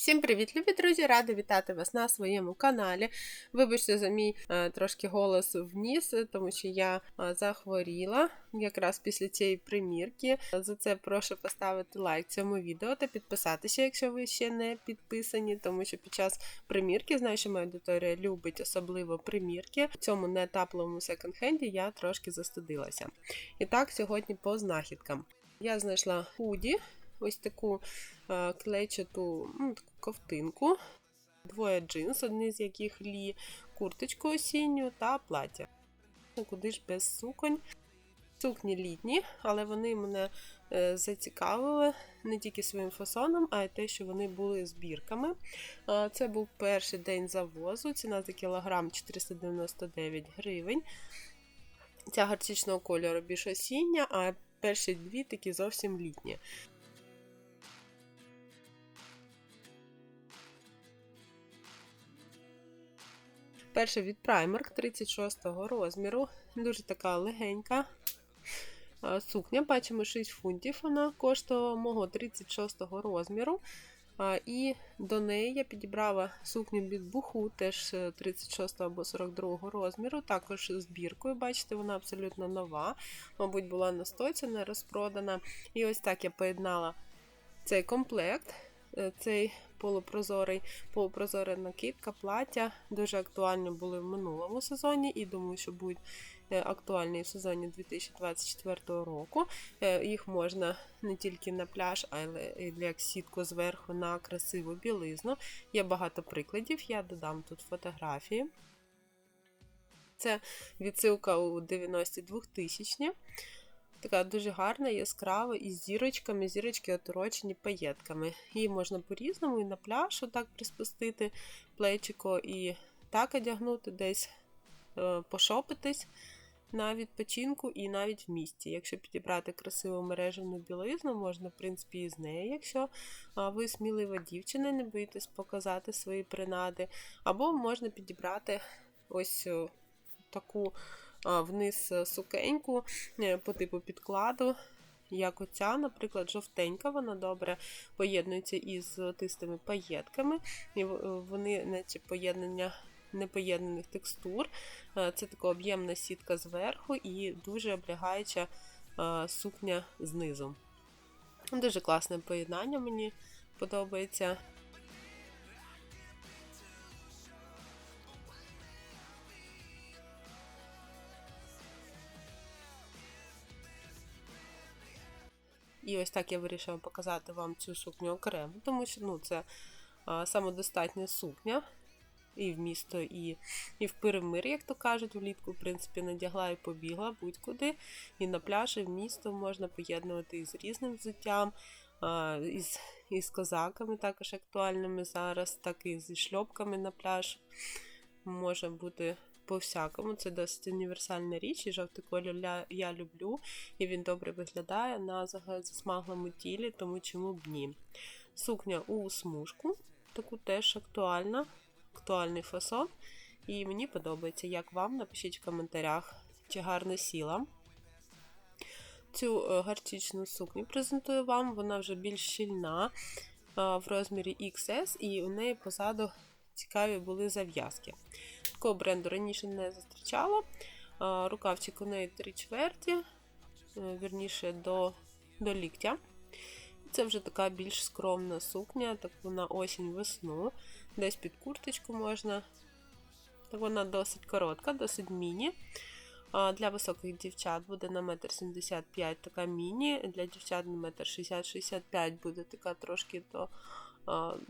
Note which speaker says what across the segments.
Speaker 1: Всім привіт, любі друзі! Рада вітати вас на своєму каналі. Вибачте за мій е, трошки голос вніс, тому що я е, захворіла якраз після цієї примірки. За це прошу поставити лайк цьому відео та підписатися, якщо ви ще не підписані, тому що під час примірки, знаю, що моя аудиторія любить особливо примірки. В цьому нетаплому секонд-хенді я трошки застудилася. І так, сьогодні по знахідкам. Я знайшла худі ось таку е, клейчату ну, ковтинку, двоє джинс, одні з яких лі, курточку осінню та плаття. Ну, куди ж без суконь. Сукні літні, але вони мене е, зацікавили не тільки своїм фасоном, а й те, що вони були збірками. Е, це був перший день завозу, ціна за кілограм 499 гривень. Ця гарчичного кольору більш осіння, а перші дві такі зовсім літні. Перша від Primark 36 розміру. Дуже така легенька сукня. Бачимо 6 фунтів. Вона коштувала мого 36 розміру. І до неї я підібрала сукню від буху, теж 36 або 42 розміру, також збіркою. Бачите, вона абсолютно нова. Мабуть, була на стойці, не розпродана. І ось так я поєднала цей комплект. Е, цей полупрозорий, полупрозора накидка, плаття дуже актуальні були в минулому сезоні, і думаю, що будуть е, актуальні в сезоні 2024 року. Е, їх можна не тільки на пляж, але й як сітку зверху на красиву білизну. Є багато прикладів, я додам тут фотографії. Це відсилка у 92 тисячні. Така дуже гарна, яскрава, із зірочками, зірочки оторочені паєтками. Її можна по-різному і на пляж отак приспустити плечико, і так одягнути, десь е, пошопитись на відпочинку і навіть в місті. Якщо підібрати красиву мережевну білизну, можна, в принципі, і з нею, якщо ви смілива дівчина, не боїтесь показати свої принади. Або можна підібрати ось е, таку вниз е, сукеньку е, по типу підкладу. Як оця, наприклад, жовтенька, вона добре поєднується із золотистими паєтками, і вони наче поєднання непоєднаних текстур. Е, це така об'ємна сітка зверху і дуже облягаюча сукня знизу. Дуже класне поєднання, мені подобається. І ось так я вирішила показати вам цю сукню окремо, тому що ну, це а, самодостатня сукня. І в місто, і і в перемир, як то кажуть, влітку, в принципі, надягла і побігла будь-куди. І на пляжі в місто можна поєднувати із різним взуттям, із із козаками, також актуальними зараз, так і зі шльопками на пляж. Може бути по-всякому. Це досить універсальна річ, і жовтий колір я люблю, і він добре виглядає на засмаглому тілі, тому чому б ні. Сукня у смужку, таку теж актуальна, актуальний фасон. І мені подобається, як вам. Напишіть в коментарях, чи гарно сіла. Цю е, гарчичну сукню презентую вам, вона вже більш щільна в розмірі XS, і у неї позаду цікаві були зав'язки. Такого бренду раніше не зустрічала. Рукавчик у неї 3 чверті, е, вірніше до до ліктя. Це вже така більш скромна сукня, так вона осінь-весну, десь під курточку можна. Так Вона досить коротка, досить міні. Для високих дівчат буде на 1,75 м така міні, для дівчат на 1,60-65 буде така трошки до,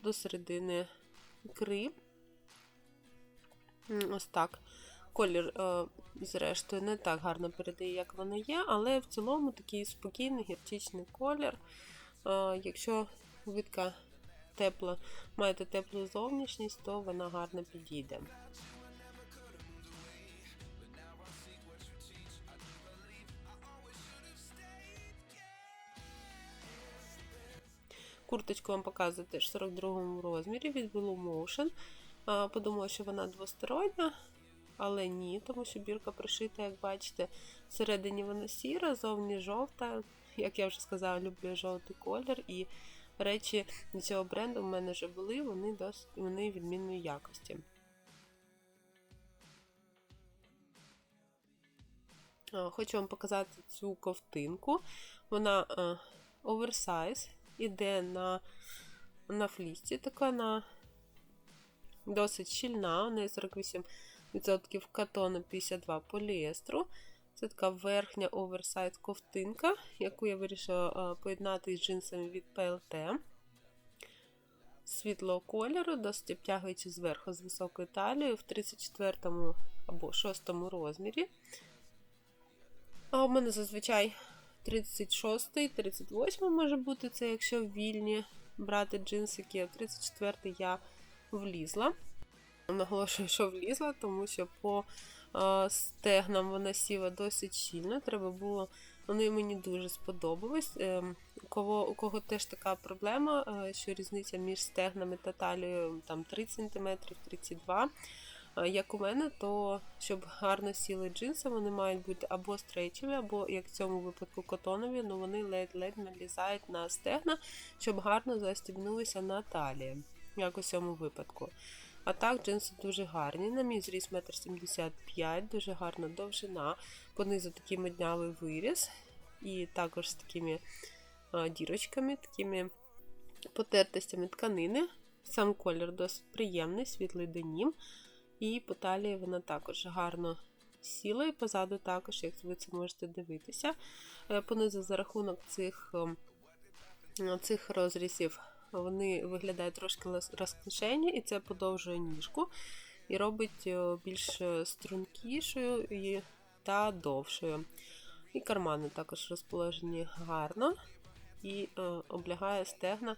Speaker 1: до середини ікри. Ось так. Колір, е, зрештою, не так гарно передає, як вона є, але в цілому такий спокійний гірчичний колір. Е, якщо видка тепла, маєте теплу зовнішність, то вона гарно підійде. Курточку вам показую теж в 42 розмірі від Blue Motion. Подумала, що вона двостороння, але ні, тому що бірка пришита, як бачите, всередині вона сіра, зовні жовта. Як я вже сказала, люблю жовтий колір і речі від цього бренду в мене вже були, вони досить вони відмінної якості. Е, Хочу вам показати цю ковтинку. Вона е, оверсайз, іде на, на флісті, така на досить щільна, у неї 48% катону, 52 поліестру. Це така верхня оверсайз ковтинка, яку я вирішила поєднати з джинсами від PLT. Світлого кольору, досить обтягуючи зверху з високою талією в 34 або 6 розмірі. А у мене зазвичай 36, 38 може бути це, якщо вільні брати джинсики, а в 34 я влізла. Наголошую, що влізла, тому що по е, стегнам вона сіла досить щільно. Треба було, вони мені дуже сподобались. Е, у, кого, у кого теж така проблема, е, що різниця між стегнами та талією там 30 см, 32 см. Як у мене, то щоб гарно сіли джинси, вони мають бути або стрейчеві, або, як в цьому випадку, котонові, але вони ледь-ледь налізають на стегна, щоб гарно застібнулися на талії, як у цьому випадку. А так, джинси дуже гарні. На мій зріс 1,75 м, дуже гарна довжина, понизу такий меднявий виріз, і також з такими а, дірочками, такими потертостями тканини. Сам колір досить приємний, світлий денім. І по талії вона також гарно сіла, і позаду також, як ви це можете дивитися. Понизу за рахунок цих цих розрізів вони виглядають трошки розклишені, і це подовжує ніжку і робить більш стрункішою та довшою. І кармани також розположені гарно і облягає стегна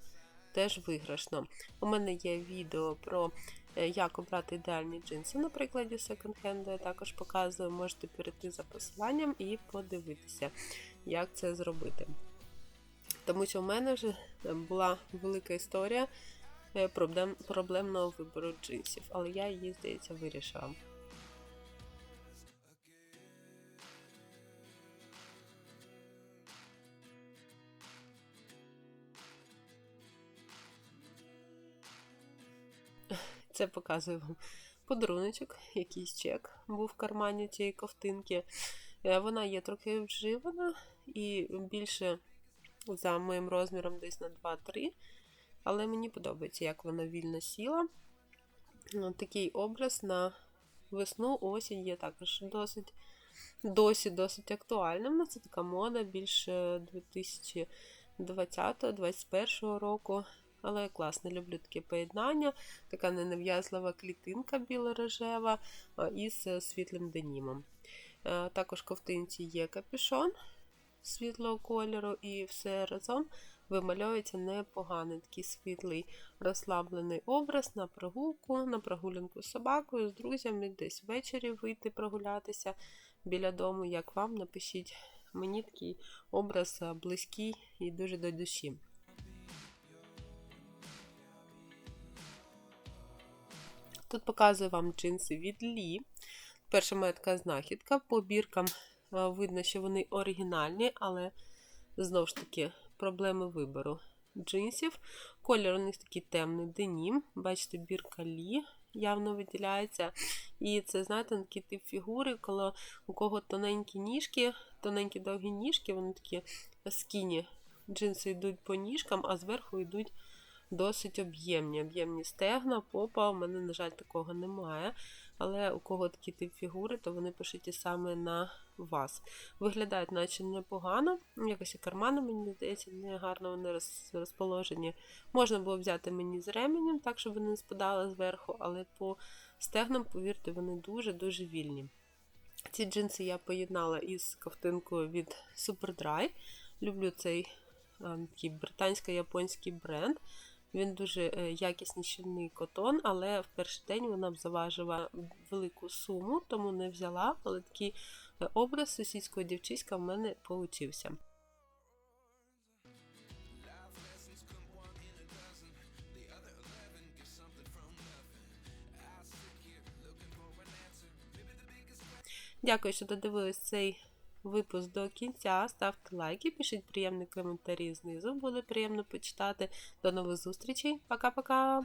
Speaker 1: теж виграшно. У мене є відео про Е, як обрати ідеальні джинси на прикладі секонд-хенду, я також показую, можете перейти за посиланням і подивитися, як це зробити. Тому що в мене вже була велика історія е, проблем, проблемного вибору джинсів, але я її, здається, вирішила. Це показую вам подаруночок, якийсь чек був в кармані цієї ковтинки. Е, вона є трохи вживана і більше за моїм розміром десь на 2-3. Але мені подобається, як вона вільно сіла. Такий образ на весну, осінь є також досить досі досить актуальним. Це така мода більше 2020-2021 року. Але класно, люблю таке поєднання, така ненав'язлива клітинка біло-рожева із е, світлим денімом. Е, також в ковтинці є капюшон світлого кольору, і все разом вимальовується непоганий такий світлий розслаблений образ на прогулку, на прогулянку з собакою, з друзями, десь ввечері вийти прогулятися біля дому. Як вам напишіть мені такий образ е, близький і дуже до душі. Тут показую вам джинси від Лі. Перша моя така знахідка. По біркам видно, що вони оригінальні, але знову ж таки проблеми вибору джинсів. Колір у них такий темний денім. Бачите, бірка Лі явно виділяється. І це, знаєте, такий тип фігури, коли у кого тоненькі ніжки, тоненькі довгі ніжки, вони такі скіні. Джинси йдуть по ніжкам, а зверху йдуть досить об'ємні. Об'ємні стегна, попа. У мене, на жаль, такого немає. Але у кого такі тип фігури, то вони пошиті саме на вас. Виглядають, наче непогано. Якось і кармани, мені здається, не гарно вони розположені. Можна було взяти мені з ременем, так, щоб вони не спадали зверху, але по стегнам, повірте, вони дуже-дуже вільні. Ці джинси я поєднала із ковтинкою від Superdry. Люблю цей такий британсько-японський бренд. Він дуже е, якісний щільний котон, але в перший день вона б заважила велику суму, тому не взяла, але такий е, образ сусідського дівчиська в мене получився. Дякую, що додивились цей випуск до кінця. Ставте лайки, пишіть приємні коментарі знизу. Буде приємно почитати. До нових зустрічей. Пока-пока!